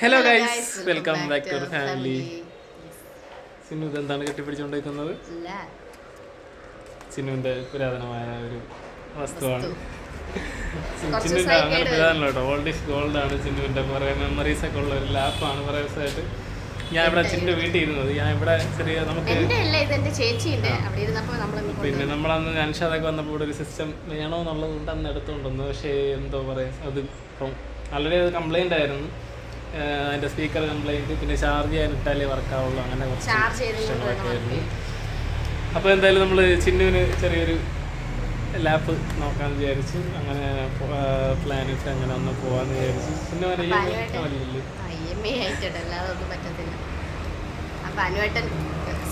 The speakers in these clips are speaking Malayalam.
Hello guys welcome back to the family. Sinu എന്താണ് കെട്ടിപ്പിടിച്ചുകൊണ്ടിരിക്കുന്നത്? സിനുവിന്റെ പുരാതനമായ ഒരു വസ്തുവാണ്. ദിവസമായി അങ്ങനെ കേട്ടോ. ഓൾഡ് ഇസ് ഗോൾഡ് ആണ് സിനുവിന്റെ കുറെ മെമ്മറീസ് ഒക്കെ ഉള്ള ഒരു ലാപ്പാണ് കുറെ ദിവസമായിട്ട് ഞാൻ ഇവിടെ ചിന്റെ വീട്ടിൽ ഇരുന്നത്. ഞാൻ ഇവിടെ ചെറിയ നമുക്ക് പിന്നെ നമ്മളന്ന് അൻഷാദൊക്കെ വന്നപ്പോൾ ഇവിടെ ഒരു സിസ്റ്റം വേണോ എന്നുള്ളത് കൊണ്ട് അന്ന് എടുത്തുകൊണ്ടുവന്നു. പക്ഷേ എന്തോ പറയാ അത് ഇപ്പം ആൾറെഡി അത് കംപ്ലൈന്റ് ആയിരുന്നു. അതിന്റെ സ്പീക്കർ കംപ്ലൈന്റ് പിന്നെ ചാർജ് ചെയ്യാൻ ഇട്ടാലേ വർക്കാവുള്ളൂ അങ്ങനെ കുറച്ച് പ്രശ്നങ്ങളൊക്കെ അപ്പോൾ എന്തായാലും നമ്മൾ ചിന്നുവിന് ചെറിയൊരു ലാപ്പ് നോക്കാൻ വിചാരിച്ച് അങ്ങനെ പ്ലാൻ ഇട്ട് അങ്ങനെ ഒന്ന് പോവാന്ന് വിചാരിച്ചു. പിന്നെ പറ്റത്തില്ല. അപ്പൊ അനുവേട്ടൻ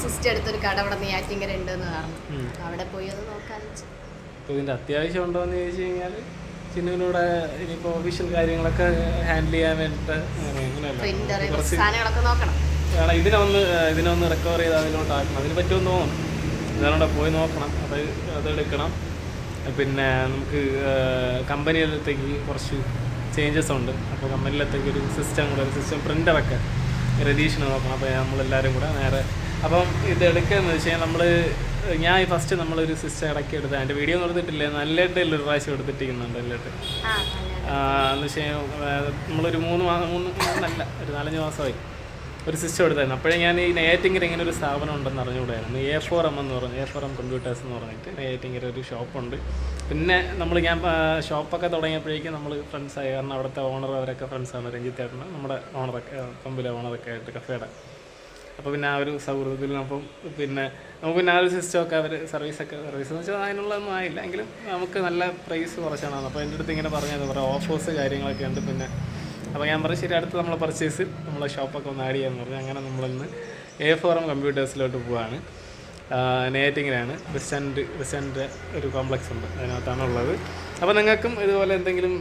സിസ്റ്റർ കട അവിടെ നെയ്യാറ്റിങ്കര ഉണ്ടെന്ന് പറഞ്ഞു. അവിടെ പോയി ഒന്ന് അത്യാവശ്യം ഉണ്ടോ എന്ന് ചോദിച്ചു കഴിഞ്ഞാൽ ചിന്നുവിനൂടെ ഇനിയിപ്പോൾ ഒഫീഷ്യൽ കാര്യങ്ങളൊക്കെ ഹാൻഡിൽ ചെയ്യാൻ വേണ്ടിയിട്ട് അങ്ങനെ അങ്ങനെയല്ല. കുറച്ച് വേണം. ഇതിനൊന്ന് ഇതിനൊന്ന് റിക്കവർ ചെയ്ത് അതിലോട്ട് ആക്കണം. അതിന് പറ്റുമെന്ന് തോന്നുന്നു ഇതിനോടെ പോയി നോക്കണം. അത് അതെടുക്കണം പിന്നെ നമുക്ക് കമ്പനിയിലത്തേക്ക് കുറച്ച് ചേഞ്ചസ് ഉണ്ട്. അപ്പോൾ കമ്പനിയിലത്തേക്ക് ഒരു സിസ്റ്റം കൂടെ ഒരു സിസ്റ്റം പ്രിന്ററൊക്കെ രതീഷിന് നോക്കണം. അപ്പോൾ നമ്മളെല്ലാവരും കൂടെ നേരെ. അപ്പം ഇത് എടുക്കുകയെന്ന് വെച്ച് കഴിഞ്ഞാൽ നമ്മൾ ഞാൻ ഫസ്റ്റ് നമ്മളൊരു സിസ്റ്റം ഇടയ്ക്ക് എടുത്ത് അതിന്റെ വീഡിയോ ഒന്നും എടുത്തിട്ടില്ല. നല്ലതായിട്ട് ഒരു പ്രാവശ്യം എടുത്തിട്ടിരിക്കുന്നുണ്ട് നല്ലതായിട്ട്. എന്ന് വെച്ച് കഴിഞ്ഞാൽ നമ്മളൊരു മൂന്ന് മാസം മൂന്ന് മാസമല്ല ഒരു നാലഞ്ച് മാസമായി. ഒരു സിസ്റ്റം എടുത്തായിരുന്നു. അപ്പോഴേ ഞാൻ ഈ നെയ്യാറ്റിങ്കര ഇങ്ങനെ ഒരു സ്ഥാപനം ഉണ്ടെന്ന് അറിഞ്ഞുകൂടായിരുന്നു. എ ഫോർ എം എന്ന് പറഞ്ഞു. എ ഫോർ എം കമ്പ്യൂട്ടേഴ്സ് എന്ന് പറഞ്ഞിട്ട് നെയ്യാറ്റിങ്കര ഒരു ഷോപ്പുണ്ട് പിന്നെ നമ്മൾ ഞാൻ ഷോപ്പൊക്കെ തുടങ്ങിയപ്പോഴേക്കും നമ്മൾ ഫ്രണ്ട്സായി കാരണം അവിടുത്തെ ഓണർ അവരൊക്കെ ഫ്രണ്ട്സാണ് രഞ്ജിത്ത് ചേട്ടന് നമ്മുടെ ഓണറൊക്കെ പമ്പിലെ ഓണറൊക്കെ ആയിട്ട് കഫേയുടെ അപ്പോൾ പിന്നെ ആ ഒരു സൗഹൃദത്തിൽ അപ്പം പിന്നെ നമുക്ക് പിന്നെ ആ ഒരു സിസ്റ്റമൊക്കെ അവർ സർവീസൊക്കെ സർവീസ് എന്ന് വെച്ചാൽ അതിനുള്ളതൊന്നും ആയില്ല. എങ്കിലും നമുക്ക് നല്ല പ്രൈസ് കുറച്ചാണ്. അപ്പോൾ എന്റെ അടുത്ത് ഇങ്ങനെ പറഞ്ഞത് കുറേ ഓഫേഴ്സ് കാര്യങ്ങളൊക്കെ ഉണ്ട് പിന്നെ. അപ്പോൾ ഞാൻ പറഞ്ഞു ശരി അടുത്ത് നമ്മളെ പർച്ചേസ് നമ്മളെ ഷോപ്പൊക്കെ ഒന്ന് ആഡ് ചെയ്യാമെന്ന് പറഞ്ഞു. അങ്ങനെ നമ്മളിന്ന് എ എം കമ്പ്യൂട്ടേഴ്സിലോട്ട് പോവാണ്. നെയ്റ്റിങ്ങിനാണ് ബെസ്റ്റാൻഡ് ബെസ്റ്റാൻഡ് ഒരു കോംപ്ലക്സ് ഉണ്ട്. അതിനകത്താണ് ഉള്ളത് അപ്പോൾ നിങ്ങൾക്കും ഇതുപോലെ എന്തെങ്കിലും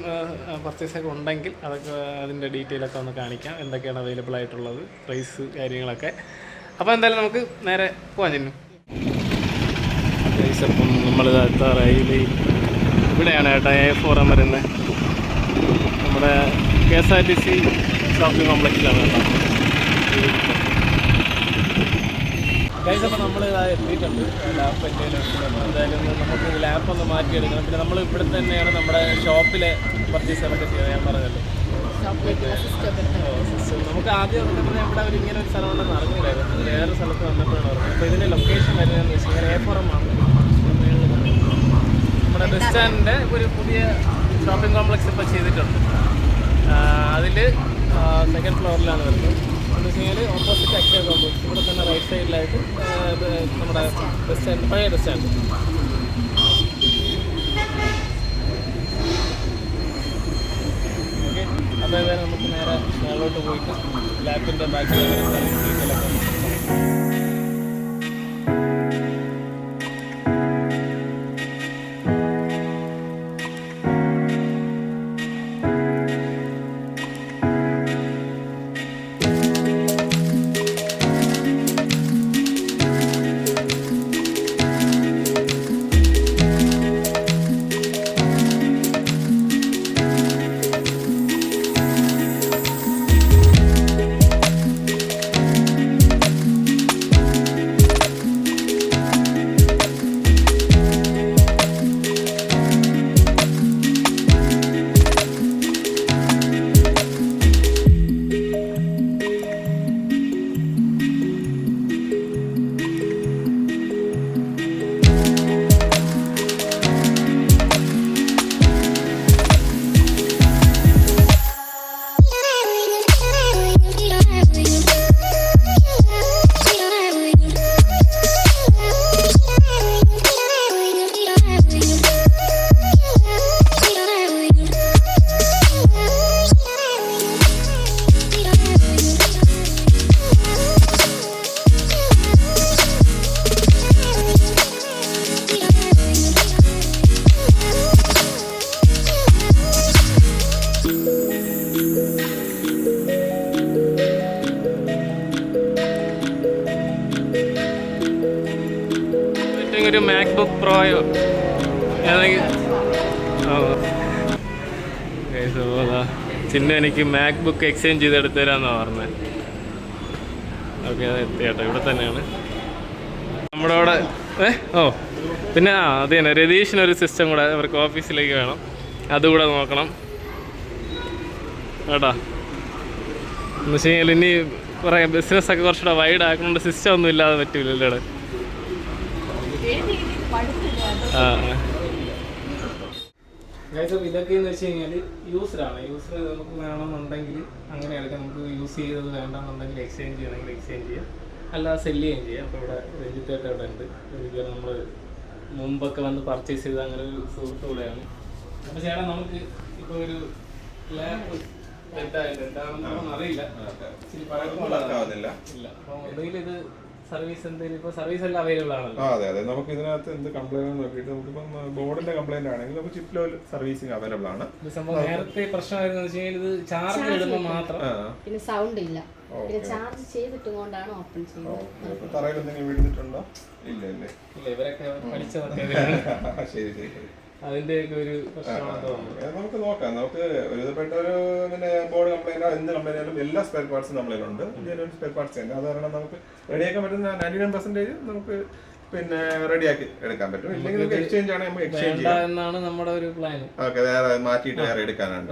പർച്ചേസൊക്കെ ഉണ്ടെങ്കിൽ അതൊക്കെ അതിന്റെ ഡീറ്റെയിൽ ഒക്കെ ഒന്ന് കാണിക്കാം. എന്തൊക്കെയാണ് അവൈലബിൾ ആയിട്ടുള്ളത് പ്രൈസ് കാര്യങ്ങളൊക്കെ. അപ്പോൾ എന്തായാലും നമുക്ക് നേരെ പോകാൻ ചെന്നു. പ്രൈസ് അപ്പം നമ്മൾ എത്താറായി ഇവിടെയാണ് കേട്ടോ എ എം വരുന്നത് നമ്മുടെ K S R T C shopping കോംപ്ലക്സിലാണ് കേട്ടോ ഗൈസ് നമ്മൾ നമ്മൾ എത്തിയിട്ടുണ്ട്. ലാപ്പ് എന്റെ എന്തായാലും നമുക്ക് ലാപ്പ് ഒന്ന് മാറ്റിയെടുക്കണം. പിന്നെ നമ്മൾ ഇവിടെ തന്നെയാണ് നമ്മുടെ ഷോപ്പിലെ പർച്ചേസുകളൊക്കെ ചെയ്യുന്നത്. ഞാൻ പറഞ്ഞല്ലോ. നമുക്ക് ആദ്യം വന്നപ്പോൾ ഇവിടെ ഒരു ഇങ്ങനെ ഒരു സ്ഥലം ഉണ്ടെന്ന് അറിഞ്ഞില്ലായിരുന്നു. വേറെ സ്ഥലത്ത് വന്നപ്പോഴാണ് പറഞ്ഞത് അപ്പോൾ ഇതിന്റെ ലൊക്കേഷൻ വരുന്നതെന്ന് വെച്ച് കഴിഞ്ഞാൽ എ ഫോറം ആണ്. നമ്മുടെ ബസ് സ്റ്റാൻഡിന്റെ ഒരു പുതിയ ഷോപ്പിംഗ് കോംപ്ലക്സ് ഇപ്പോൾ ചെയ്തിട്ടുണ്ട്. അതിൽ സെക്കൻഡ് ഫ്ലോറിലാണ് വരുന്നത്. എന്ന് വെച്ച് കഴിഞ്ഞാൽ ഓപ്പോസിറ്റ് അക്ഷയ ഇവിടെ സൈഡിലായിട്ട് നമ്മുടെ ബസ് സ്റ്റാൻഡ് പഴയ ബസ് സ്റ്റാൻഡ് ഓക്കെ അപ്പോൾ നമുക്ക് നേരെ മേളോട്ട് പോയിട്ട് ലാപ്പിന്റെ ബാക്കിൽ ചിന്നു എനിക്ക് മാക് ബുക്ക് എക്സ്ചേഞ്ച് ചെയ്ത് എടുത്തു തരാമെന്നാണ് പറഞ്ഞത് ഓക്കെ അത് എത്തി കേട്ടോ ഇവിടെ തന്നെയാണ്. നമ്മുടെ അവിടെ ഏ? ഓ പിന്നെ ആ അത് തന്നെ. രതീഷിനൊരു സിസ്റ്റം കൂടെ അവർക്ക് ഓഫീസിലേക്ക് വേണം. അതുകൂടെ നോക്കണം. കേട്ടാ? എന്ന് വെച്ച് കഴിഞ്ഞാൽ ഇനി പറയാം ബിസിനസ്സൊക്കെ കുറച്ചുകൂടെ വൈഡ് ആക്കുന്നുണ്ട് സിസ്റ്റം ഒന്നും ഇല്ലാതെ പറ്റൂലല്ലോ ആ. ഇതൊക്കെ എന്ന് വെച്ച് കഴിഞ്ഞാൽ യൂസറാണ് യൂസർ നമുക്ക് വേണമെന്നുണ്ടെങ്കിൽ അങ്ങനെ എടുക്കാം നമുക്ക് യൂസ് ചെയ്തത് വേണ്ടെന്നുണ്ടെങ്കിൽ എക്സ്ചേഞ്ച് ചെയ്യണമെങ്കിൽ എക്സ്ചേഞ്ച് ചെയ്യാം. അല്ലാതെ സെല്ല് ചെയ്യുകയും ചെയ്യാം. അപ്പോൾ ഇവിടെ രഞ്ജിത്തേട്ട ഇവിടെ ഉണ്ട്. രഞ്ജിത്തേട്ട നമ്മൾ മുമ്പൊക്കെ വന്ന് പർച്ചേസ് ചെയ്ത അങ്ങനെ ഒരു സുഹൃത്തു കൂടെയാണ് അപ്പോൾ ചേട്ടാ നമുക്ക് ഇപ്പോൾ ഒരു ലാപ്പ് എന്തായിട്ട് എന്താണെന്ന് അറിയില്ല. ഇല്ല. അപ്പോൾ എന്തെങ്കിലും ഇത് സർവീസ് എന്തെങ്കിലും ഇപ്പോൾ സർവീസ് എല്ലാം അവൈലബിൾ ആണല്ലോ. ആ അതെ അതെ. നമുക്ക് ഇതിനകത്ത് എന്ത് കംപ്ലൈന്റ് നോക്കിയിട്ട് നമുക്കിപ്പം ബോർഡിന്റെ കംപ്ലൈന്റ് ആണെങ്കിൽ നമുക്ക് ചിപ്പ് ലെവൽ സർവീസിങ് അവൈലബിൾ ആണ്. ഇത് സംഭവം നേരത്തെ പ്രശ്നമായിരുന്നു വെച്ച് കഴിഞ്ഞാൽ ഇത് ചാർജ് ഇടുമ്പോൾ മാത്രം. പിന്നെ സൗണ്ട് ഇല്ല. പിന്നെ ചാർജ് ചെയ്തിട്ടും കൊണ്ടാണ് ഓപ്പൺ ചെയ്യുന്നത്. ഇപ്പൊ തറയിൽ എന്തെങ്കിലും വീഴുന്നിട്ടുണ്ടോ ഇല്ല ഇല്ലേ. ഇല്ല ഇവരൊക്കെ പഠിച്ചതൊക്കെ ശരി ശരി. അതിന്റെയൊക്കെ ഒരു പ്രശ്നമാണെന്ന് തോന്നുന്നു. നമുക്ക് നോക്കാം. നമുക്ക് ഒരു വിധപ്പെട്ട ഒരു പിന്നെ ബോർഡ് കംപ്ലൈന്റ് എന്ത് കംപ്ലൈന്റ് ആയാലും എല്ലാ സ്പെയർ പാർട്സും നമ്മളിലുണ്ട് ജെനുവൻ സ്പെയർ പാർട്സ് തന്നെ അത് കാരണം നമുക്ക് റെഡിയാക്കാൻ പറ്റുന്ന നയന്റി നയൻ പെർസെന്റേജ് നമുക്ക് പിന്നെ റെഡിയാക്കി എടുക്കാൻ പറ്റും. ഇല്ലെങ്കിൽ നമുക്ക് എക്സ്ചേഞ്ച് ആണ് എക്സ്ചേഞ്ച് ചെയ്യാം. എന്നാണ് നമ്മുടെ ഒരു പ്ലാൻ ഓക്കെ വേറെ മാറ്റിയിട്ട് വേറെ എടുക്കാനുണ്ട്.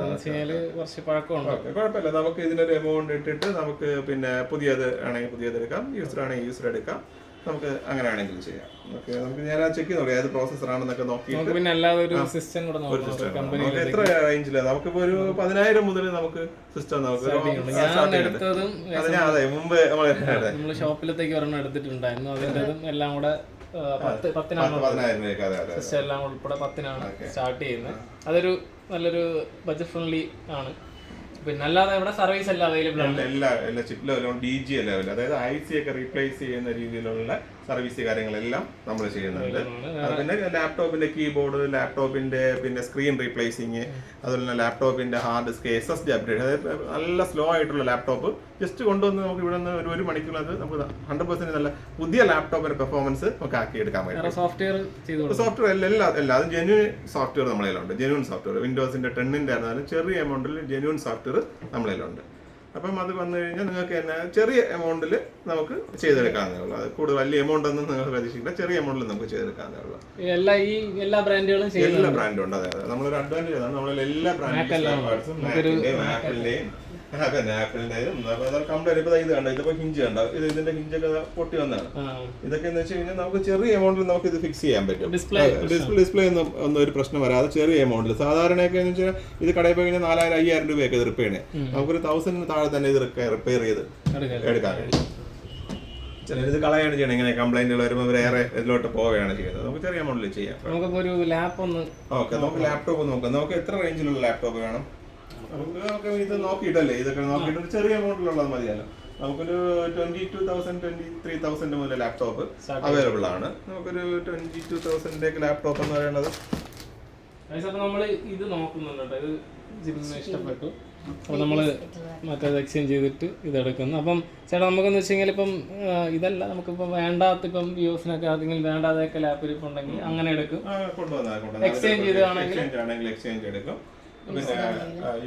കുറച്ച് പഴക്കമുണ്ട്. കുഴപ്പമില്ല. നമുക്ക് ഇതിനൊരു എമൗണ്ട് ഇട്ടിട്ട് നമുക്ക് പിന്നെ പുതിയത് ആണെങ്കിൽ പുതിയത് എടുക്കാം. യൂസർ ആണെങ്കിൽ യൂസർ എടുക്കാം. നമുക്ക് അങ്ങനെ ആണെങ്കിൽ ചെയ്യാം. ഓക്കെ നമുക്ക് ഞാൻ ചെക്ക് ചെയ്ത് നോക്കാം. ഏത് പ്രോസസ്സർ ആണെന്നൊക്കെ നോക്കിയിട്ട് നമുക്ക് പിന്നെ അല്ലാതെ ഒരു സിസ്റ്റം കൂടെ ഒരു സിസ്റ്റം എത്ര റേഞ്ചിൽ നമുക്കിപ്പോ ഒരു പതിനായിരം മുതൽ നമുക്ക് സിസ്റ്റം നമുക്ക് അതെ മുമ്പ് നമ്മൾ ഷോപ്പിലത്തേക്ക് ഒരെണ്ണം എടുത്തിട്ടുണ്ടായിരുന്നു. അതിന്റെതും എല്ലാം കൂടെ ആ, സിസ്റ്റം എല്ലാം ഉൾപ്പെടെ പത്തിനാണ് സ്റ്റാർട്ട് ചെയ്യുന്നത്. അതൊരു നല്ലൊരു ബജറ്റ് ഫ്രണ്ട്ലി ആണ്. പിന്നെ അല്ലാതെ ഇവിടെ സർവീസ് എല്ലാം അവൈലബിൾ ആണ്. എല്ലാ- എല്ലാ ചിപ്പ് ലെവലും ഡി ജി ലെവൽ അതായത് ഐ സി ഒക്കെ റീപ്ലേസ് ചെയ്യുന്ന രീതിയിലുള്ള സർവീസ് കാര്യങ്ങളെല്ലാം നമ്മൾ ചെയ്യുന്നുണ്ട്. അത് പിന്നെ ലാപ്ടോപ്പിന്റെ കീബോർഡ് ലാപ്ടോപ്പിന്റെ പിന്നെ സ്ക്രീൻ റീപ്ലേസിങ് അതുപോലെ തന്നെ ലാപ്ടോപ്പിന്റെ hard disk S S D update അതായത് നല്ല സ്ലോ ആയിട്ടുള്ള ലാപ്ടോപ്പ് ജസ്റ്റ് കൊണ്ടുവന്ന് നമുക്ക് ഇവിടെ നിന്ന് ഒരു ഒരു അത് നമുക്ക് ഹൺഡ്രഡ് പെർസെന്റ് നല്ല പുതിയ ലാപ്ടോപ്പിന്റെ പെർഫോമൻസ് നമുക്ക് ആക്കി എടുക്കാൻ പറ്റും സോഫ്റ്റ്വെയർ സോഫ്റ്റ്വെയർ എല്ലാ എല്ലാ അത് ജെന്യൂൻ സോഫ്റ്റ്വെയർ നമ്മളതിലുണ്ട് ജെന്യൂൻ സോഫ്റ്റ്വെയർ വിൻഡോസിന്റെ ടെന്നിന്റെ ആയിരുന്നാലും ചെറിയ എമൗണ്ടിൽ ജെന്യൂൻ സോഫ്റ്റ്വെയർ നമ്മളതിലുണ്ട് അപ്പം അത് വന്നു കഴിഞ്ഞാൽ നിങ്ങൾക്ക് തന്നെ ചെറിയ എമൗണ്ടിൽ നമുക്ക് ചെയ്തെടുക്കാവുന്നേ ഉള്ളൂ അത് കൂടുതൽ വലിയ എമൗണ്ട് ഒന്നും നിങ്ങൾ പ്രതീക്ഷിക്കില്ല. ചെറിയ എമൗണ്ടിൽ നമുക്ക് ചെയ്തെടുക്കാവുന്നേ ഉള്ളൂ എല്ലാ ഈ എല്ലാ ബ്രാൻഡുകളും എല്ലാ ബ്രാൻഡും ഉണ്ട്. അതെ അതെ. നമ്മളൊരു അഡ്വാന്റേജ് ആണ് നമ്മളെ എല്ലാ ബ്രാൻഡിന്റെയും ആപ്പിളിന്റെയും പിന്നെ കംപ്ലൈന്റ് ഇപ്പൊ ഇത് കണ്ടോ? ഇതിപ്പോ ഹിഞ്ച് കണ്ടോ? ഇത് ഇതിന്റെ ഹിഞ്ചൊക്കെ പൊട്ടി വന്നതാണ്. ഇതൊക്കെ എന്ന് വെച്ച് കഴിഞ്ഞാൽ നമുക്ക് ചെറിയ എമൗണ്ടിൽ നമുക്ക് ഇത് ഫിക്സ് ചെയ്യാൻ പറ്റും. ഡിസ്പ്ലേ ഡിസ്പ്ലേ ഒന്നും ഒന്നും ഒരു പ്രശ്നം വരാതെ ചെറിയ എമൗണ്ടിൽ സാധാരണയൊക്കെ എന്ന് വെച്ചാൽ ഇത് കടയിൽ പോയി കഴിഞ്ഞാൽ നാലായിരം അയ്യായിരം രൂപയൊക്കെ ഇത് റിപ്പയർ ചെയ്യണേ നമുക്കൊരു തൗസൻഡിന് താഴെ തന്നെ ഇത് റിപ്പയർ ചെയ്ത് എടുക്കാൻ കഴിയും. ഇത് കളയാണ് ചെയ്യണം. ഇങ്ങനെ കംപ്ലൈന്റുകൾ വരുമ്പോൾ വേറെ ഇതിലോട്ട് പോവുകയാണ് ചെയ്യുന്നത്. നമുക്ക് ചെറിയ എമൗണ്ടിൽ ചെയ്യാം. നമുക്കിപ്പോ ഒരു ലാപ്പ് ഒന്ന് ഓക്കെ നമുക്ക് ലാപ്ടോപ്പ് നോക്കാം. നമുക്ക് എത്ര റേഞ്ചിലുള്ള ലാപ്ടോപ്പ് വേണം? നമുക്ക് ഇത് നോക്കിയിട്ടല്ലേ? ഇതൊക്കെ നോക്കിയിട്ട് ഒരു ചെറിയ എമൗണ്ടിലുള്ളത് മതിയല്ലോ. നമുക്കൊരു twenty two thousand twenty three thousand മുതൽ ലാപ്ടോപ്പ് അവൈലബിൾ ആണ്. നമുക്കൊരു ട്വന്റി ടു തൗസൻഡിന്റെ ലാപ്ടോപ്പ് എന്ന് പറയുന്നത് നമ്മൾ ഇത് നോക്കുന്നുണ്ട് ഇത് ജിമ്മിന് ഇഷ്ടപ്പെട്ടു. അപ്പോൾ നമ്മൾ മറ്റേത് എക്സ്ചേഞ്ച് ചെയ്തിട്ട് ഇത് എടുക്കുന്നു. അപ്പം ചേട്ടാ നമുക്കെന്ന് വെച്ച് കഴിഞ്ഞാൽ ഇപ്പം ഇതല്ല നമുക്കിപ്പം വേണ്ടാത്ത ഇപ്പം യൂസിനൊക്കെ ആർക്കെങ്കിലും വേണ്ടാതെയൊക്കെ ലാപ്പിൽ ഉണ്ടെങ്കിൽ അങ്ങനെ എടുക്കും. എക്സ്ചേഞ്ച് ചെയ്തതാണെങ്കിൽ? എക്സ്ചേഞ്ച് ആണെങ്കിൽ എക്സ്ചേഞ്ച് എടുക്കും. പിന്നെ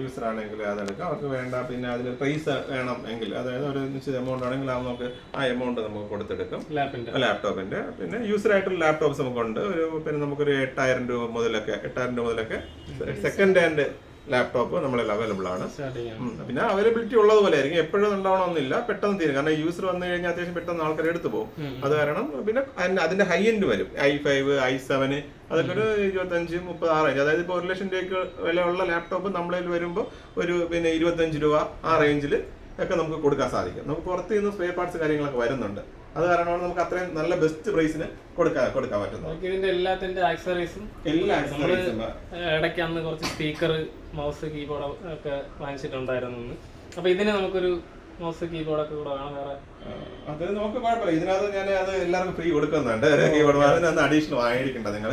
യൂസർ ആണെങ്കിൽ അതെടുക്കാം. അവർക്ക് വേണ്ട പിന്നെ അതിന് പ്രൈസ് വേണം എങ്കിൽ അതായത് ഒരു നിശ്ചിത എമൗണ്ട് ആണെങ്കിൽ അത് നമുക്ക് ആ എമൗണ്ട് നമുക്ക് കൊടുത്തെടുക്കും. ലാപ്ടോപ്പിന്റെ ലാപ്ടോപ്പിന്റെ പിന്നെ യൂസർ ആയിട്ടുള്ള ലാപ്ടോപ്സ് നമുക്കുണ്ട്. ഒരു പിന്നെ നമുക്കൊരു എട്ടായിരം രൂപ മുതലൊക്കെ എട്ടായിരം രൂപ മുതലൊക്കെ സെക്കൻഡ് ഹാൻഡ് ലാപ്ടോപ്പ് നമ്മളിൽ അവൈലബിൾ ആണ്. പിന്നെ അവൈലബിലിറ്റി ഉള്ളതുപോലെ ആയിരിക്കും. എപ്പോഴും ഉണ്ടാവണമെന്നില്ല. പെട്ടെന്ന് തീരും. കാരണം യൂസർ വന്നു കഴിഞ്ഞാൽ അത്യാവശ്യം പെട്ടെന്ന് ആൾക്കാർ എടുത്തു പോകും. അത് കാരണം പിന്നെ അതിന്റെ- അതിന്റെ ഹൈ എൻഡ് വരും. ഐ ഫൈവ് ഐ സെവന് അതൊക്കെ ഒരു ഇരുപത്തഞ്ച് മുപ്പത് ആ റേഞ്ച് അതായത് ഇപ്പോൾ ഒരു ലക്ഷം രൂപയ്ക്ക് വിലയുള്ള ലാപ്ടോപ്പ് നമ്മളിൽ വരുമ്പോൾ ഒരു പിന്നെ ഇരുപത്തഞ്ച് രൂപ ആ റേഞ്ചിൽ ഒക്കെ നമുക്ക് കൊടുക്കാൻ സാധിക്കും. നമുക്ക് പുറത്ത് നിന്ന് സ്പെയർ പാർട്സ് കാര്യങ്ങളൊക്കെ വരുന്നുണ്ട്. അത് കാരണമാണ് നമുക്ക് അത്രയും നല്ല ബെസ്റ്റ് പ്രൈസിന് കൊടുക്കാൻ കൊടുക്കാൻ പറ്റുന്നത്. ഇതിന്റെ എല്ലാത്തിന്റെ ആക്സറീസും എല്ലാ ആക്സറീസും ഇടയ്ക്ക് അന്ന് കുറച്ച് സ്പീക്കർ മൗസ് കീബോർഡ് ഒക്കെ വാങ്ങിച്ചിട്ടുണ്ടായിരുന്നു. അപ്പൊ ഇതിന് നമുക്കൊരു മൗസ് കീബോർഡൊക്കെ കൂടെ വേണം വേറെ. ആ, അത് നമുക്ക് കുഴപ്പമില്ല. ഇതിനകത്ത് ഞാൻ അത് എല്ലാവർക്കും ഫ്രീ കൊടുക്കുന്നുണ്ട്. കീബോർഡ് അതിനകത്ത് അഡീഷണൽ വാങ്ങിയിരിക്കണ്ട നിങ്ങൾ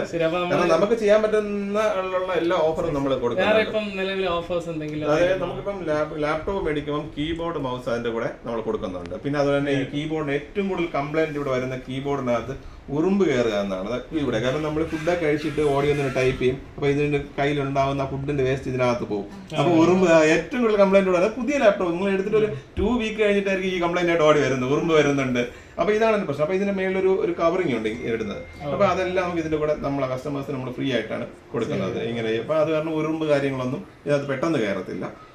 കാരണം നമുക്ക് ചെയ്യാൻ പറ്റുന്ന ഉള്ള എല്ലാ ഓഫറും നമ്മൾ കൊടുക്കും കൊടുക്കുന്നുണ്ട്. ഇപ്പം നിലവിൽ ഓഫേഴ്സ് എന്തെങ്കിലും അതായത് നമുക്കിപ്പം ലാപ്ടോപ്പ് മേടിക്കുമ്പോൾ കീബോർഡ് മൗസ് അതിന്റെ കൂടെ നമ്മൾ കൊടുക്കുന്നുണ്ട്. പിന്നെ അതുപോലെ തന്നെ ഈ കീബോർഡിന് ഏറ്റവും കൂടുതൽ കംപ്ലൈന്റ് ഇവിടെ വരുന്ന കീബോർഡിനകത്ത് ഉറുമ്പ് കയറുക എന്നാണ്. ഇവിടെ. കാരണം നമ്മൾ ഫുഡൊക്കെ കഴിച്ചിട്ട് ഓടി ഒന്ന് ടൈപ്പ് ചെയ്യും. അപ്പൊ ഇതിന്റെ കയ്യിലുണ്ടാവുന്ന ഫുഡിന്റെ വേസ്റ്റ് ഇതിനകത്ത് പോകും. അപ്പൊ ഉറുമ്പ് ഏറ്റവും കൂടുതൽ കംപ്ലൈന്റ് ഉള്ളത് പുതിയ ലാപ്ടോപ്പ് നിങ്ങൾ എടുത്തിട്ട് ഒരു ടു വീക്ക് കഴിഞ്ഞിട്ടായിരിക്കും ഈ കംപ്ലൈന്റ് ആയിട്ട് ഓടി വരുന്നത്. ഉറുമ്പ് വരുന്നുണ്ട്. അപ്പൊ ഇതാണ് എന്റെ പ്രശ്നം. അപ്പൊ ഇതിന്റെ മേളിലൊരു ഒരു കവറിംഗ് ഉണ്ട് ഇടുന്നത്. അപ്പൊ അതെല്ലാം നമുക്ക് ഇതിന്റെ കൂടെ നമ്മളെ കസ്റ്റമേഴ്സിന് നമ്മൾ ഫ്രീ ആയിട്ടാണ് കൊടുക്കുന്നത്. ഇങ്ങനെ. അപ്പൊ അത് കാരണം ഉറുമ്പ് കാര്യങ്ങളൊന്നും ഇതിനകത്ത് പെട്ടെന്ന് കയറത്തില്ല.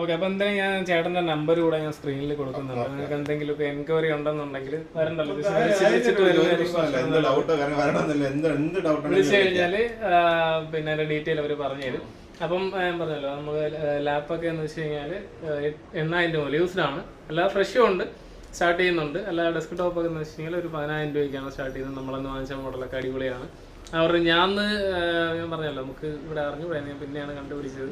ഓക്കെ അപ്പൊ എന്തായാലും ഞാൻ ചേട്ടന്റെ നമ്പർ കൂടെ ഞാൻ സ്ക്രീനിൽ കൊടുക്കുന്നുണ്ട് നിങ്ങൾക്ക് എന്തെങ്കിലും എൻക്വയറി ഉണ്ടെന്നുണ്ടെങ്കിൽ വരണ്ടല്ലോ. വിളിച്ചു പിന്നെ അതിന്റെ ഡീറ്റെയിൽ അവർ പറഞ്ഞു തരും. അപ്പം ഞാൻ പറഞ്ഞല്ലോ നമുക്ക് ലാപ്പൊക്കെ എന്ന് വെച്ച് കഴിഞ്ഞാൽ എണ്ണായിരം രൂപ യൂസ്ഡ് ആണ്. അല്ലാതെ ഫ്രഷും ഉണ്ട്. സ്റ്റാർട്ട് ചെയ്യുന്നുണ്ട്. അല്ലാതെ ഡെസ്ക് ടോപ്പ് ഒക്കെ എന്ന് വെച്ച് കഴിഞ്ഞാൽ ഒരു പതിനായിരം രൂപയ്ക്കാണ് സ്റ്റാർട്ട് ചെയ്യുന്നത്. നമ്മളന്ന് വാങ്ങിച്ച മോഡലൊക്കെ അടിപൊളിയാണ്. അവർ ഞാൻ ഞാൻ പറഞ്ഞല്ലോ നമുക്ക് ഇവിടെ അറിഞ്ഞു ഞാൻ പിന്നെയാണ് കണ്ടുപിടിച്ചത്.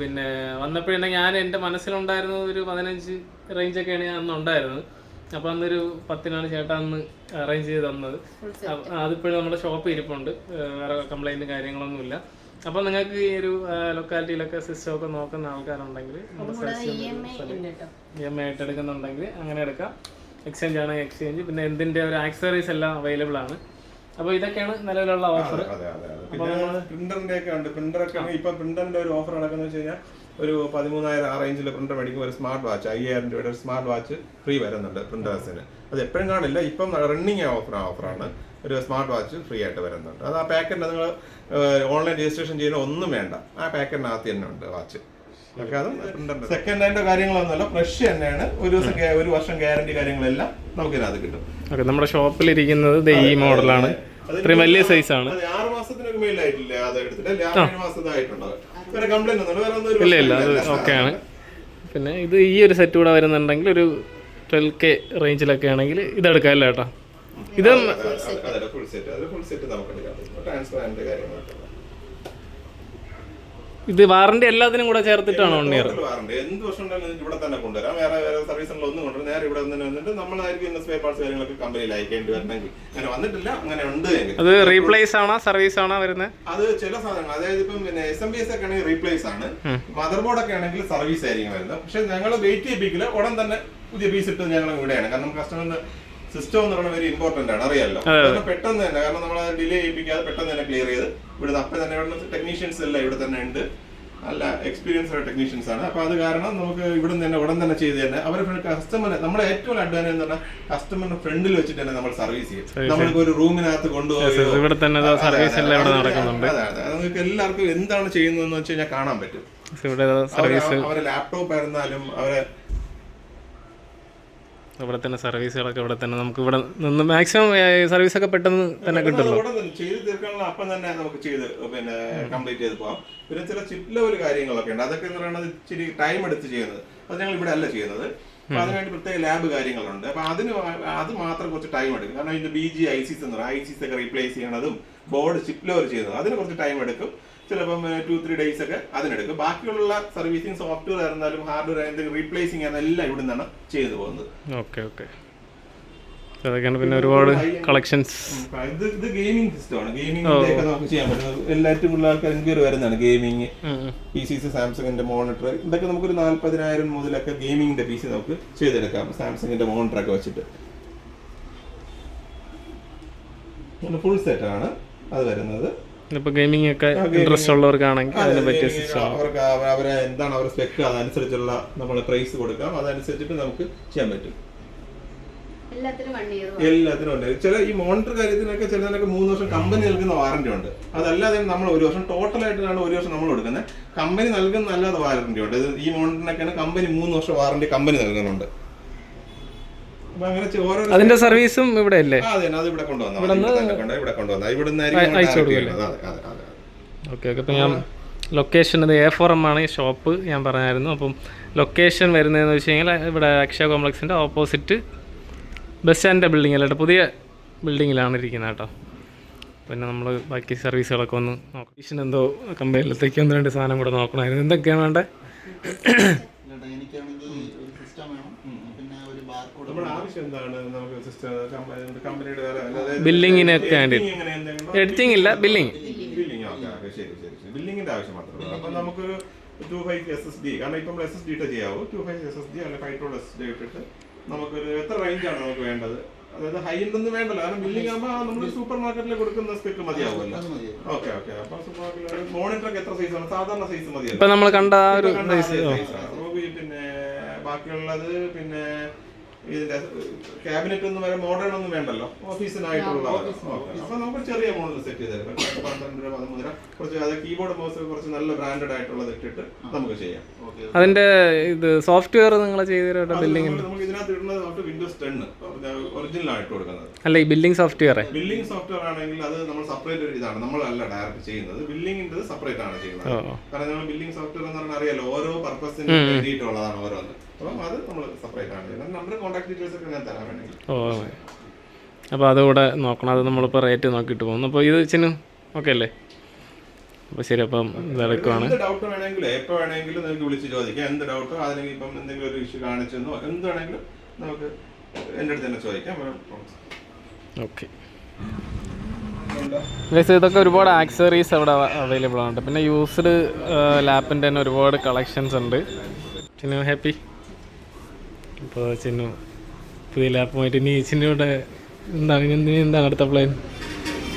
പിന്നെ വന്നപ്പോഴേ ഞാൻ എന്റെ മനസ്സിലുണ്ടായിരുന്ന ഒരു പതിനഞ്ച് റേഞ്ചൊക്കെയാണ് ഞാൻ അന്ന് ഉണ്ടായിരുന്നത്. അപ്പം അന്നൊരു പത്തിനാണ് ചേട്ടാ അന്ന് അറേഞ്ച് ചെയ്ത് തന്നത്. അതിപ്പോഴും നമ്മുടെ ഷോപ്പ് ഇരിപ്പുണ്ട്. വേറെ കംപ്ലൈന്റും കാര്യങ്ങളൊന്നുമില്ല. അപ്പൊ നിങ്ങൾക്ക് ഈ ഒരു ലൊക്കാലിറ്റിയിലൊക്കെ സിസ്റ്റം ഒക്കെ നോക്കുന്ന ആൾക്കാരുണ്ടെങ്കിൽ ഇ എം ഐ ആയിട്ട് എടുക്കുന്നുണ്ടെങ്കിൽ അങ്ങനെ എടുക്കാം. എക്സ്ചേഞ്ച് ആണെങ്കിൽ എക്സ്ചേഞ്ച് പിന്നെ എന്തിന്റെ ഒരു ആക്സറീസ് എല്ലാം അവൈലബിൾ ആണ്. അപ്പോൾ ഇതൊക്കെയാണ് നിലവിലുള്ള ഓഫർ അതെ അതെ അതെ. പിന്നെ പ്രിന്ററിന്റെ ഒക്കെ ഉണ്ട്. പ്രിന്റർ ഒക്കെ ഇപ്പൊ പ്രിന്ററിന്റെ ഒരു ഓഫർ നടക്കുന്നത് വെച്ച് കഴിഞ്ഞാൽ ഒരു പതിമൂന്നായിരം ആ റേഞ്ചിൽ പ്രിന്റർ മേടിക്കുമ്പോൾ ഒരു സ്മാർട്ട് വാച്ച് അയ്യായിരം രൂപയുടെ ഒരു സ്മാർട്ട് വാച്ച് ഫ്രീ വരുന്നുണ്ട് പ്രിന്റേഴ്സിന് അത് എപ്പോഴും കാണില്ല. ഇപ്പം റണ്ണിങ് ഓഫർ ഓഫറാണ് ഒരു സ്മാർട്ട് വാച്ച് ഫ്രീ ആയിട്ട് വരുന്നുണ്ട്. അത് ആ പാക്കറ്റിന് നിങ്ങൾ ഓൺലൈൻ രജിസ്ട്രേഷൻ ചെയ്യുന്ന ഒന്നും വേണ്ട. ആ പാക്കറ്റിനകത്ത് തന്നെ ഉണ്ട് വാച്ച് സെക്കൻഡ് ഹാൻഡ് കാര്യങ്ങളൊന്നുമല്ല. ഫ്രഷ് തന്നെയാണ്. ഒരു ദിവസം ഒരു വർഷം ഗ്യാരണ്ടി കാര്യങ്ങളെല്ലാം നമുക്ക് ഇതിനകത്ത് കിട്ടും. ഓക്കെ നമ്മുടെ ഷോപ്പിലിരിക്കുന്നത് ദേ ഈ മോഡലാണ്. ഇത്രയും വലിയ സൈസാണ്. ആണ് ആറ് മാസത്തിനൊക്കെ മേളിലായിട്ടില്ല അത് എടുത്തിട്ട്? അല്ലേ ആറ് കംപ്ലൈന്റ് ഒന്നും ഇല്ല ഇല്ല അത് ഓക്കെ ഓക്കെയാണ് പിന്നെ ഇത് ഈ ഒരു സെറ്റ് കൂടെ വരുന്നുണ്ടെങ്കിൽ ഒരു ട്വൽവ് കെ റേഞ്ചിലൊക്കെ ആണെങ്കിൽ ഇതെടുക്കാം അല്ലേ ചേട്ടാ ഇത് ഫുൾ സെറ്റ് ഫുൾ സെറ്റ് നമുക്ക് എടുക്കാം. കാര്യങ്ങളൊക്കെ. ഇത് വാറണ്ടി എല്ലാത്തിനും കൂടെ ചേർത്തിട്ടാണ് വൺ ഇയർ വാറണ്ടി എന്ത് വർഷം നിങ്ങൾക്ക് ഇവിടെ തന്നെ കൊണ്ടുവരാം. വേറെ വേറെ സർവീസ് ഒന്നും കൊണ്ടുവരാം. നേരെ ഇവിടെ തന്നെ വന്നിട്ട് നമ്മളായിരിക്കും ഇന്ന സ്പെയർ പാർട്സ് കാര്യങ്ങളൊക്കെ കമ്പനിയിൽ അയക്കേണ്ടി വരണമെങ്കിൽ. അങ്ങനെ വന്നിട്ടില്ല. അങ്ങനെ ഉണ്ട് അത് റീപ്ലേസ് ആണോ? സർവീസ് ആണോ വരുന്നത്? അത് ചില സാധനങ്ങൾ. അതായത് ഇപ്പം പിന്നെ എസ് എം ബി എസ് ഒക്കെ ആണെങ്കിൽ റീപ്ലേസ് ആണ്. മദർ ബോർഡ് ഒക്കെ ആണെങ്കിൽ സർവീസ് ആയിരിക്കും വരുന്നത്. പക്ഷെ ഞങ്ങൾ വെയിറ്റ് ചെയ്യിപ്പിക്കില്ല. ഉടൻ തന്നെ പുതിയ പീസ് ഇട്ട് ഞങ്ങൾ ഇവിടെയാണ് കാരണം കസ്റ്റമറിന് സിസ്റ്റം എന്ന് പറയുന്നത് വെരി ഇമ്പോർട്ടന്റ് ആണ്. അറിയാലോ? പെട്ടെന്ന് തന്നെ കാരണം നമ്മൾ ഡിലേ ചെയ്യിപ്പിക്കാതെ പെട്ടെന്ന് തന്നെ ക്ലിയർ ചെയ്ത് ഇവിടെ അപ്പം തന്നെ ഇവിടെ ടെക്നീഷ്യൻസ് എല്ലാം ഇവിടെ തന്നെ ഉണ്ട്. നല്ല എക്സ്പീരിയൻസ് ഉള്ള ടെക്നീഷ്യൻസ് ആണ്. അപ്പൊ അത് കാരണം നമുക്ക് ഇവിടെ തന്നെ ഉടൻ തന്നെ ചെയ്ത് തന്നെ അവരെ കസ്റ്റമർ നമ്മുടെ ഏറ്റവും അഡ്വാന്റേജ് എന്ന് പറഞ്ഞാൽ കസ്റ്റമറിന്റെ ഫ്രണ്ടിൽ വെച്ചിട്ട് തന്നെ നമ്മൾ സർവീസ് ചെയ്യും. നമ്മൾക്ക് ഒരു റൂമിനകത്ത് കൊണ്ടുപോകും ഇവിടെ തന്നെ സർവീസ് എല്ലാം ഇവിടെ നടക്കുന്നുണ്ട്. അതെ, അതെ. നിങ്ങൾക്ക് എല്ലാവർക്കും എന്താണ് ചെയ്യുന്നതെന്ന് വെച്ച് കഴിഞ്ഞാൽ കാണാൻ പറ്റും. അവരെ ലാപ്ടോപ്പ് ആയിരുന്നാലും അവരെ ഇവിടെ തന്നെ സർവീസുകളൊക്കെ ഇവിടെ തന്നെ നമുക്ക് ഇവിടെ നിന്ന് മാക്സിമം സർവീസ് ഒക്കെ പെട്ടെന്ന് തന്നെ കിട്ടുമല്ലോ. ചെയ്ത് തീർക്കാനുള്ള അപ്പം തന്നെ നമുക്ക് ചെയ്ത് പിന്നെ കംപ്ലീറ്റ് ചെയ്ത് പോകാം പിന്നെ ചില ചിപ്പ് ലെവൽ കാര്യങ്ങളൊക്കെ ഉണ്ട്. അതൊക്കെ എന്ന് പറയുന്നത് ഇച്ചിരി ടൈം എടുത്ത് ചെയ്യുന്നത്. അത് ഞങ്ങൾ ഇവിടെ അല്ല ചെയ്യുന്നത്. അപ്പൊ അതിനുവേണ്ടി പ്രത്യേക ലാബ് കാര്യങ്ങളുണ്ട്. അപ്പൊ അതിന് അത് മാത്രം കുറച്ച് ടൈം എടുക്കും. കാരണം ഇതിന്റെ ബി ജി ഐ സിസ് എന്ന് പറയുന്നത് ഐ സിസ് ഒക്കെ റീപ്ലേസ് ചെയ്യണതും ബോർഡ് ചിപ്പ് ലെവൽ ചെയ്യുന്നത്. അതിന് കുറച്ച് ടൈം എടുക്കും. ചിലപ്പം ടു ത്രീ ഡേയ്സ് ഒക്കെ അതിനെടുക്കും. ബാക്കിയുള്ള സർവീസിങ് സോഫ്റ്റ്വെയർ ആയിരുന്നാലും ഹാർഡ്വെയർ എന്തെങ്കിലും റീപ്ലേസിങ് എല്ലാം ഇവിടെ നിന്നാണ് ചെയ്തു പോകുന്നത്. Okay okay. അതൊക്കെയാണ് പിന്നെ ഒരുപാട് കളക്ഷൻസ് ഇത് ഇത് ഗെയിമിംഗ് സിസ്റ്റമാണ് ഗെയിമിംഗിലേക്ക് നമുക്ക് ചെയ്യാൻ പറ്റും എല്ലാറ്റും ഉള്ള ആൾക്കാർ എൻക്വയറി വരുന്നതാണ്. ഗെയിമിംഗ് പി സി സി സാംസങ്ങിന്റെ മോണിറ്റർ ഇതൊക്കെ നമുക്കൊരു നാല്പതിനായിരം മുതലൊക്കെ ഗെയിമിംഗിന്റെ പി സി നമുക്ക് ചെയ്തെടുക്കാം. സാംസങ്ങിന്റെ മോണിറ്റർ ഒക്കെ വെച്ചിട്ട്. ഫുൾ സെറ്റ് ആണ് അത് വരുന്നത്. ഇപ്പൊ ഗെയിമിംഗ് ഒക്കെ ഇൻട്രസ്റ്റ് ഉള്ളവർക്കാണെങ്കിൽ അതെ, അതിന് പറ്റിയ സിസ്റ്റം അവർക്ക് അവ- അവരെ എന്താണ് അവരുടെ സ്പെക്ക് അതനുസരിച്ചുള്ള നമ്മൾ പ്രൈസ് കൊടുക്കാം. അതനുസരിച്ചിട്ട് നമുക്ക് ചെയ്യാൻ പറ്റും. എല്ലാത്തിനും ഉണ്ട്. ചില ഈ മോണിറ്റർ കാര്യത്തിനൊക്കെ ചിലതിനൊക്കെ മൂന്ന് വർഷം കമ്പനി നൽകുന്ന വാറന്റി ഉണ്ട്. അതല്ലാതെ നമ്മൾ ഒരു വർഷം ടോട്ടൽ ആയിട്ടാണ് ഒരു വർഷം നമ്മൾ കൊടുക്കുന്നത്. കമ്പനി നൽകുന്ന അല്ലാതെ വാറന്റി ഉണ്ട്. ഈ മോണിറ്ററിനൊക്കെയാണ് കമ്പനി മൂന്ന് വർഷം വാറന്റി കമ്പനി നൽകുന്നുണ്ട് അപ്പൊ അങ്ങനെ ചെ- ഓരോ അതിന്റെ സർവീസും ഇവിടെ അല്ലേ ഇവിടെ കൊണ്ടുവന്നാ. കൊണ്ടുവന്നാ ഓക്കെ ഓക്കെ അപ്പോൾ ഞാൻ ലൊക്കേഷൻ ഇത് എ ഫോർ എം ആണ് ഈ ഷോപ്പ് ഞാൻ പറഞ്ഞായിരുന്നു. അപ്പം ലൊക്കേഷൻ വരുന്നതെന്ന് വെച്ച് കഴിഞ്ഞാൽ ഇവിടെ അക്ഷയ കോംപ്ലക്സിന്റെ ഓപ്പോസിറ്റ് ബസ് സ്റ്റാൻഡിന്റെ ബിൽഡിംഗ് അല്ല കേട്ടോ പുതിയ ബിൽഡിങ്ങിലാണ് ഇരിക്കുന്നത് കേട്ടോ. പിന്നെ നമ്മൾ ബാക്കി സർവീസുകളൊക്കെ ഒന്ന് നോക്കാം. എന്തോ കമ്പനിയിലത്തേക്ക് ഒന്ന് രണ്ട് സാധനം കൂടെ നോക്കണമായിരുന്നു. എന്തൊക്കെയാണ് വേണ്ടത് ഇല്ലടാ, എനിക്കാണെങ്കിൽ ഒരു സിസ്റ്റം വേണം പിന്നെ ഒരു ബാർകോഡ് നമ്മുടെ ആവശ്യം എന്താണ് നമുക്ക് സിസ്റ്റം കമ്പനിയുടെ വേറെ അല്ലാതെ ബില്ലിങ്ങിനൊക്കെ വേണ്ടി എഡിറ്റിംഗ് ഇല്ല ബില്ലിംഗ് ബില്ലിങ്ങിന്റെ ആവശ്യം മാത്രമേ ഉള്ളൂ. അപ്പൊ നമുക്ക് two five S S D കാരണം ഇപ്പം എസ് എസ് ഡി ഇട്ട് ചെയ്യാവൂ. Two five S S D അല്ലെങ്കിൽ ഫൈവ് ടോൾ എസ് എസ് ഡി ഇട്ടിട്ട് നമുക്കൊരു എത്ര റേഞ്ച് ആണ് നമുക്ക് വേണ്ടത്? അതായത് ഹൈ എൻഡ് ഒന്നും വേണ്ടല്ലോ. കാരണം ബില്ലിംഗ് ആകുമ്പോൾ നമ്മൾ സൂപ്പർ മാർക്കറ്റിൽ കൊടുക്കുന്ന സ്പെക്ക് മതിയാവുമല്ലോ. അത് മതി ഓക്കെ ഓക്കെ അപ്പൊ സൂപ്പർ മാർക്കറ്റിൽ മോണിറ്റർ എത്ര സൈസ് ആണ്? സാധാരണ സൈസ് മതിയല്ലോ. നമ്മൾ കണ്ട ആ ഒരു സൈസ് പിന്നെ ബാക്കിയുള്ളത് പിന്നെ ഇതിന്റെ ക്യാബിനറ്റ് ഒന്നും വരെ മോഡേൺ ഒന്നും വേണ്ടല്ലോ. ഓഫീസിനായിട്ടുള്ള അപ്പൊ നമുക്ക് ചെറിയ മോഡൽ സെറ്റ് ചെയ്ത് തരാം. പന്ത്രണ്ട് രൂപ പതിമൂന്ന് രൂപ കുറച്ച് അത് കീബോർഡ് മൗസ് കുറച്ച് നല്ല ബ്രാൻഡഡ് ആയിട്ടുള്ളത് ഇട്ടിട്ട് നമുക്ക് ചെയ്യാം. ഓക്കെ അതിന്റെ ഇത് സോഫ്റ്റ്വെയർ നിങ്ങൾ ചെയ്തു തരുമോ അത് ബില്ലിംഗ് നമുക്ക് ഇതിനകത്ത് ഇടുന്നത് നമുക്ക് വിൻഡോസ് ടെൻ ഒറിജിനൽ ആയിട്ട് കൊടുക്കുന്നത്. അല്ല ഈ ബില്ലിംഗ് സോഫ്റ്റ്വെയർ ബില്ലിംഗ് സോഫ്റ്റ്വെയർ ആണെങ്കിൽ അത് നമ്മൾ സെപ്പറേറ്റ് ഒരു ഇതാണ്. നമ്മളല്ല ഡയറക്റ്റ് ചെയ്യുന്നത്. ബില്ലിംഗിന്റെ സെപ്പറേറ്റ് ആണ് ചെയ്യുന്നത്. കാരണം നമ്മൾ ബില്ലിംഗ് സോഫ്റ്റ്വെയർ എന്ന് പറഞ്ഞാൽ അറിയാലോ ഓരോ പർപ്പസിന് വേണ്ടിയിട്ടുള്ളതാണ് ഓരോന്ന്. അപ്പം അത് നമ്മൾ സെപ്പറേറ്റ് ആണ്. ചെയ്യുന്നത് കോൺടാക്ട് ഡീറ്റെയിൽസ് ഒക്കെ ഞാൻ തരാൻ വേണമെങ്കിൽ. ഓ അപ്പോൾ അതുകൂടെ നോക്കണം. അത് നമ്മളിപ്പോൾ റേറ്റ് നോക്കിയിട്ട് പോകുന്നു. അപ്പോൾ ഇത് ചിന്നു ഓക്കെ അല്ലേ? അപ്പോൾ ശരി അപ്പം ഇതെടുക്കുവാണ്. എന്ത് ഡൗട്ട് വേണമെങ്കിലും എപ്പോൾ വേണമെങ്കിലും നിങ്ങൾക്ക് വിളിച്ച് ചോദിക്കാം. എന്ത് ഡൗട്ടോ അല്ലെങ്കിൽ ഇപ്പം എന്തെങ്കിലും ഒരു ഇഷ്യൂ കാണിച്ചെന്നോ എന്ത് വേണമെങ്കിലും നമുക്ക് എന്റെ അടുത്ത് തന്നെ ചോദിക്കാം. ഓക്കെ ഗൈസ് ഇതൊക്കെ ഒരുപാട് ആക്സറീസ് അവിടെ അവൈലബിൾ ആണ് പിന്നെ യൂസ്ഡ് ലാപ്പിന്റെ തന്നെ ഒരുപാട് കളക്ഷൻസ് ഉണ്ട്. ചിന്നു ഹാപ്പി ഇപ്പോൾ ചിന്നു പുതിയ ലാപ്പുമായിട്ട് ഇനി ചിന്നുവിടെ എന്താണ് ഇനി എന്തിന് എന്താണ് അടുത്ത പ്ലാൻ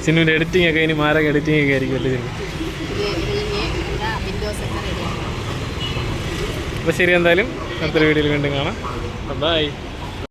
ചിന്നുവിന്റെ എഡിറ്റിംഗ് ഒക്കെ ഇനി മാരക എഡിറ്റിംഗ് ഒക്കെ ആയിരിക്കും അല്ലേ ചിന്നു? അപ്പോൾ ശരി എന്തായാലും അടുത്തൊരു വീഡിയോയിൽ വീണ്ടും കാണാം. ബൈ